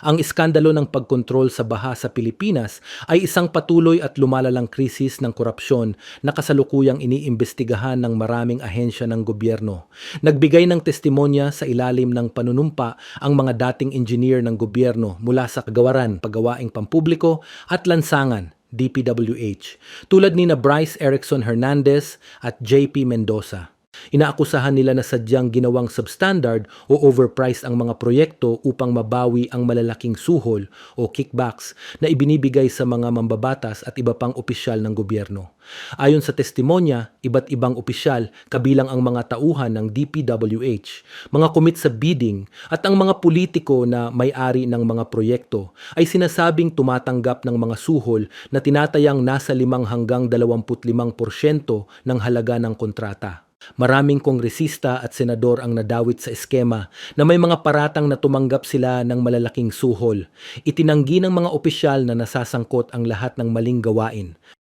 ang iskandalo ng pagkontrol sa baha sa Pilipinas ay isang patuloy at lumalalang krisis ng korupsyon na kasalukuyang iniimbestigahan ng maraming ahensya ng gobyerno. Nagbigay ng testimonya sa ilalim ng panunumpa ang mga dating engineer ng gobyerno mula sa kagawaran, paggawaing pampubliko at lansangan DPWH, tulad ni na Bryce Erickson Hernandez at JP Mendoza. Inaakusahan nila na sadyang ginawang substandard o overpriced ang mga proyekto upang mabawi ang malalaking suhol o kickbacks na ibinibigay sa mga mambabatas at iba pang opisyal ng gobyerno. Ayon sa testimonya, iba't ibang opisyal kabilang ang mga tauhan ng DPWH, mga kumit sa bidding at ang mga politiko na may-ari ng mga proyekto ay sinasabing tumatanggap ng mga suhol na tinatayang nasa 5 hanggang 25% ng halaga ng kontrata. Maraming kongresista at senador ang nadawit sa eskema na may mga paratang na tumanggap sila ng malalaking suhol. Itinanggi ng mga opisyal na nasasangkot ang lahat ng maling gawain.